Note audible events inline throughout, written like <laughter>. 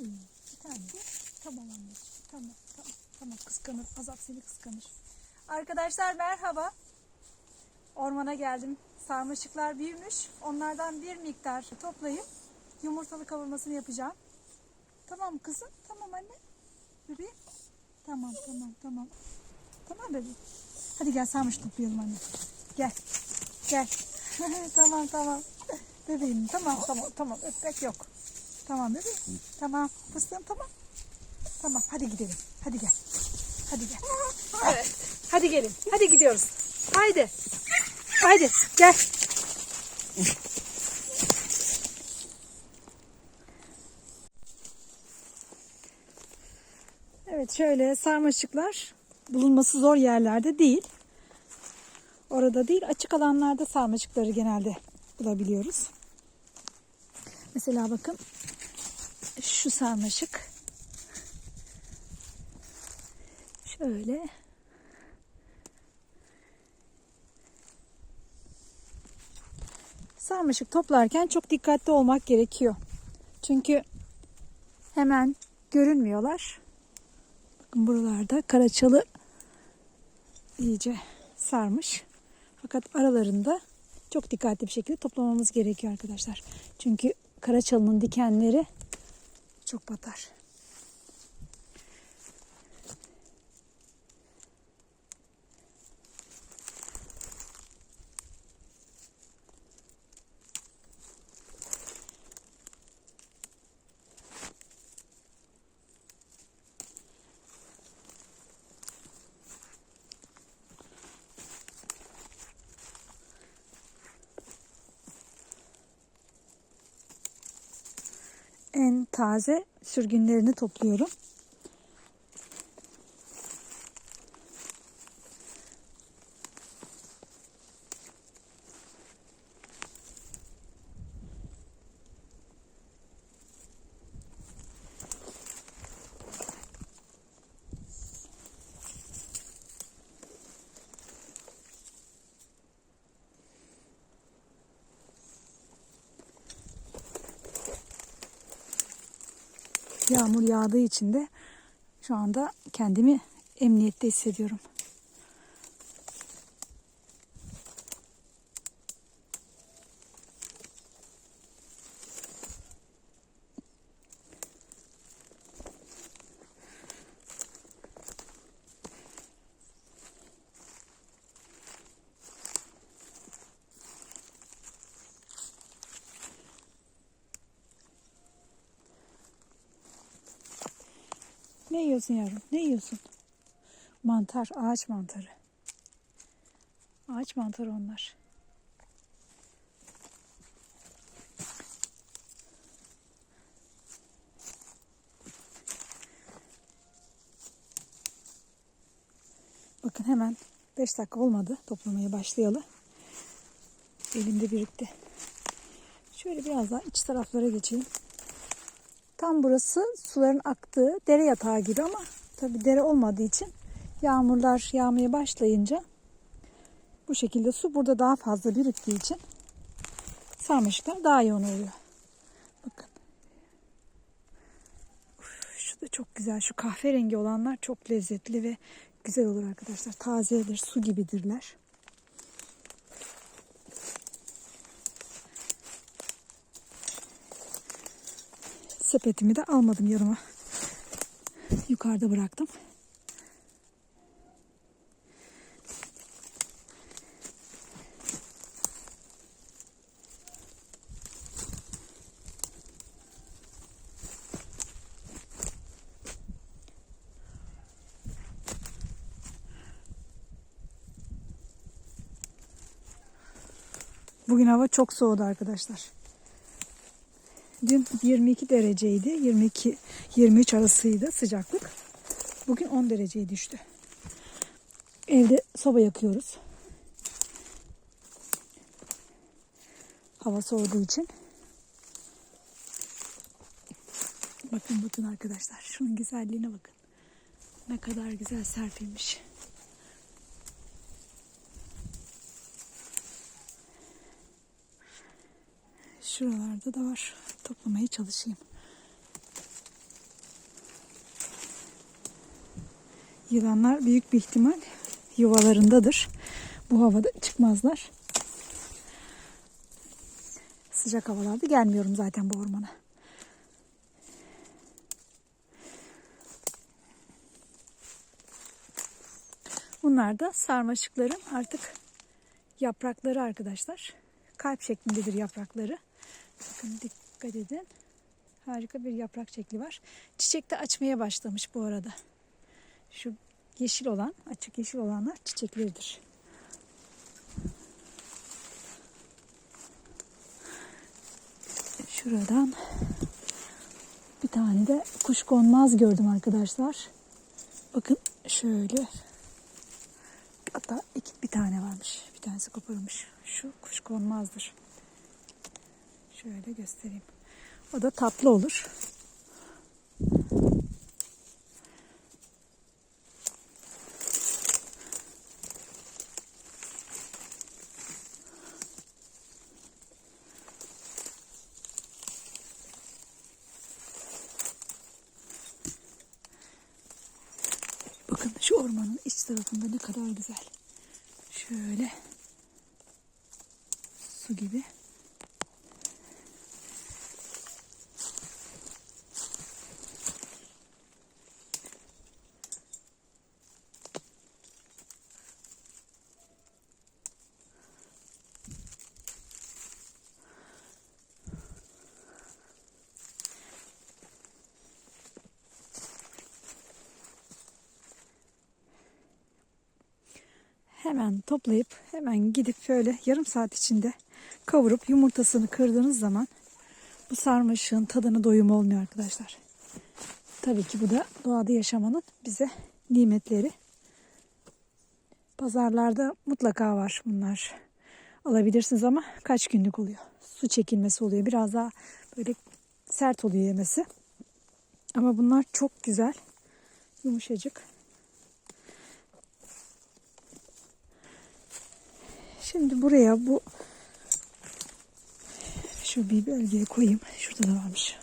Bir tane de. Tamam anneciğim. Tamam tamam. Tamam kıskanır. Azap seni kıskanır. Arkadaşlar merhaba. Ormana geldim. Sarmaşıklar büyümüş. Onlardan bir miktar toplayıp yumurtalı kavurmasını yapacağım. Tamam kızım? Tamam anne. Bebeğim. Tamam tamam tamam. Tamam bebeğim. Hadi gel sarmaşık toplayalım anne. Gel. Gel. <laughs> tamam tamam. Bebeğim tamam tamam tamam öpmek yok. Tamam bebeğim. Tamam fıstığım tamam. Tamam hadi gidelim. Hadi gel. Hadi gel. Evet. Hadi gelin. Hadi gidiyoruz. Haydi. Haydi gel. Evet şöyle sarmaşıklar bulunması zor yerlerde değil. Orada değil açık alanlarda sarmaşıkları genelde bulabiliyoruz. Mesela bakın şu sarmaşık şöyle sarmaşık toplarken çok dikkatli olmak gerekiyor. Çünkü hemen görünmüyorlar. Bakın buralarda karaçalı iyice sarmış. Fakat aralarında çok dikkatli bir şekilde toplamamız gerekiyor arkadaşlar. Çünkü karaçalının dikenleri çok batar. En taze sürgünlerini topluyorum. Yağmur yağdığı için de şu anda kendimi emniyette hissediyorum. Ne yiyorsun yavrum? Ne yiyorsun? Mantar, ağaç mantarı. Ağaç mantarı onlar. Bakın hemen 5 dakika olmadı toplamaya başlayalı. Elimde birikti. Şöyle biraz daha iç taraflara geçeyim. Tam burası suların aktığı dere yatağı gibi ama tabi dere olmadığı için yağmurlar yağmaya başlayınca bu şekilde su burada daha fazla biriktiği için sarmaşıklar daha yoğun oluyor. Bakın. Uf, şu da çok güzel. Şu kahverengi olanlar çok lezzetli ve güzel olur arkadaşlar. Tazedir, su gibidirler. Sepetimi de almadım yanıma. Yukarıda bıraktım. Bugün hava çok soğudu arkadaşlar. Dün 22 dereceydi. 22 23 arasıydı sıcaklık. Bugün 10 dereceye düştü. Evde soba yakıyoruz. Hava soğuduğu için. Bakın bakın arkadaşlar. Şunun güzelliğine bakın. Ne kadar güzel serpilmiş. Şuralarda da var. Toplamaya çalışayım. Yılanlar büyük bir ihtimal yuvalarındadır. Bu havada çıkmazlar. Sıcak havalarda gelmiyorum zaten bu ormana. Bunlar da sarmaşıkların artık yaprakları arkadaşlar. Kalp şeklindedir yaprakları. Bakın dikkat edin. Harika bir yaprak şekli var. Çiçek de açmaya başlamış bu arada. Şu yeşil olan, açık yeşil olanlar çiçekleridir. Şuradan bir tane de kuşkonmaz gördüm arkadaşlar. Bakın şöyle. Hatta iki, bir tane varmış. Bir tanesi koparılmış. Şu kuşkonmazdır. Şöyle göstereyim. O da tatlı olur. Bakın şu ormanın iç tarafında ne kadar güzel. Şöyle su gibi. Hemen toplayıp hemen gidip şöyle yarım saat içinde kavurup yumurtasını kırdığınız zaman bu sarmaşığın tadını doyum olmuyor arkadaşlar. Tabii ki bu da doğada yaşamanın bize nimetleri. Pazarlarda mutlaka var bunlar. Alabilirsiniz ama kaç günlük oluyor. Su çekilmesi oluyor. Biraz daha böyle sert oluyor yemesi. Ama bunlar çok güzel. Yumuşacık. Şimdi buraya bu şu bir bölgeye koyayım. Şurada da varmış.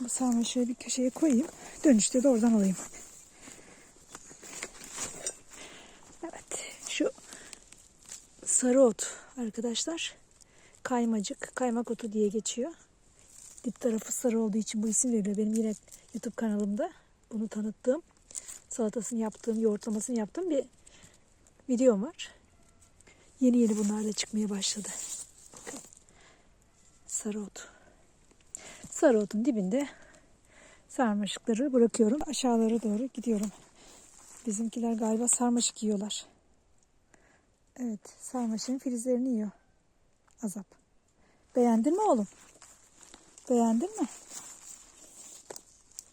Bu sarmaşığı bir köşeye koyayım. Dönüşte de oradan alayım. Evet. Şu sarı ot arkadaşlar. Kaymacık, kaymak otu diye geçiyor. Dip tarafı sarı olduğu için bu isim veriliyor. Benim yine YouTube kanalımda bunu tanıttığım salatasını yaptığım, yoğurtlamasını yaptığım bir videom var. Yeni yeni bunlar da çıkmaya başladı. Bakın. Sarı ot. Sarı otun dibinde sarmaşıkları bırakıyorum. Aşağılara doğru gidiyorum. Bizimkiler galiba sarmaşık yiyorlar. Evet, sarmaşığın filizlerini yiyor. Azap. Beğendin mi oğlum? Beğendin mi?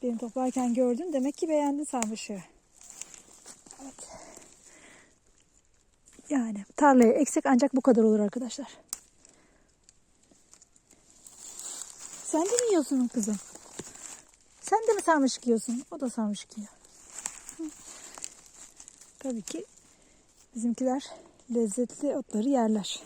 Benim toplarken gördün. Demek ki beğendin sarmaşığı. Evet. Yani tarlaya eksik ancak bu kadar olur arkadaşlar. Sen de mi yiyorsun kızım? Sen de mi sarmaşık yiyorsun? O da sarmaşık yiyor. Tabii ki bizimkiler lezzetli otları yerler.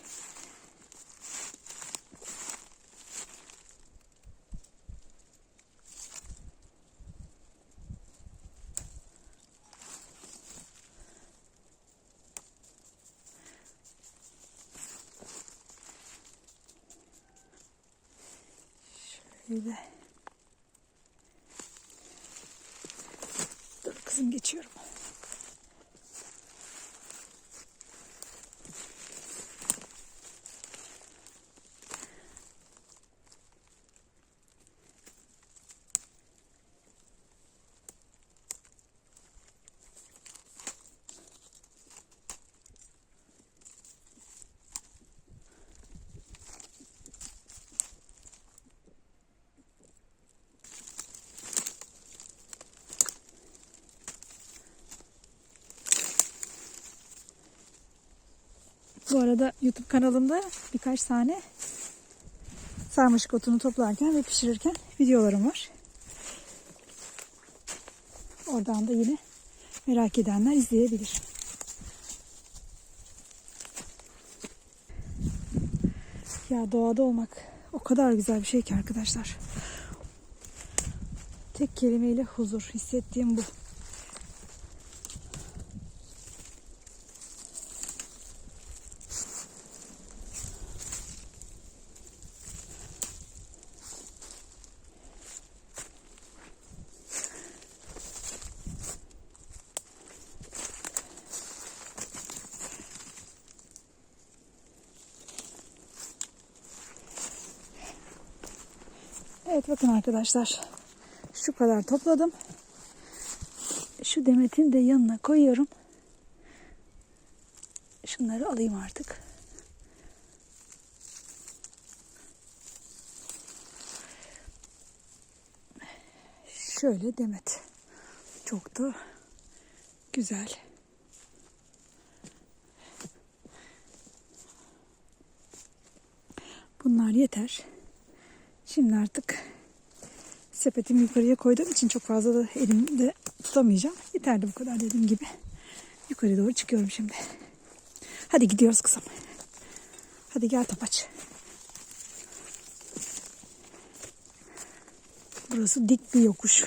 Şöyle. Dur kızım geçiyorum. Bu arada YouTube kanalımda birkaç tane sarmaşık otunu toplarken ve pişirirken videolarım var. Oradan da yine merak edenler izleyebilir. Ya doğada olmak o kadar güzel bir şey ki arkadaşlar. Tek kelimeyle huzur hissettiğim bu. Evet bakın arkadaşlar. Şu kadar topladım. Şu demetin de yanına koyuyorum. Şunları alayım artık. Şöyle demet. Çok da güzel. Bunlar yeter. Şimdi artık sepetimi yukarıya koyduğum için çok fazla da elimde tutamayacağım. Yeterli bu kadar dediğim gibi. Yukarı doğru çıkıyorum şimdi. Hadi gidiyoruz kızım. Hadi gel topaç. Burası dik bir yokuş.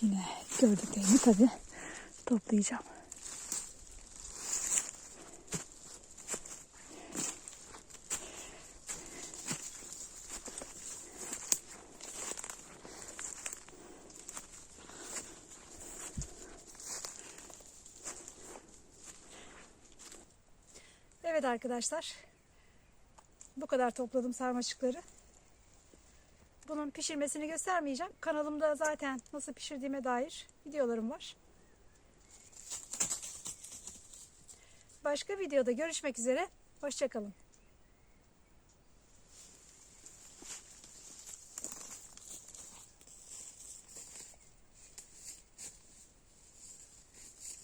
Yine gördüklerimi tabii toplayacağım. Arkadaşlar. Bu kadar topladım sarmaşıkları. Bunun pişirmesini göstermeyeceğim. Kanalımda zaten nasıl pişirdiğime dair videolarım var. Başka videoda görüşmek üzere. Hoşçakalın.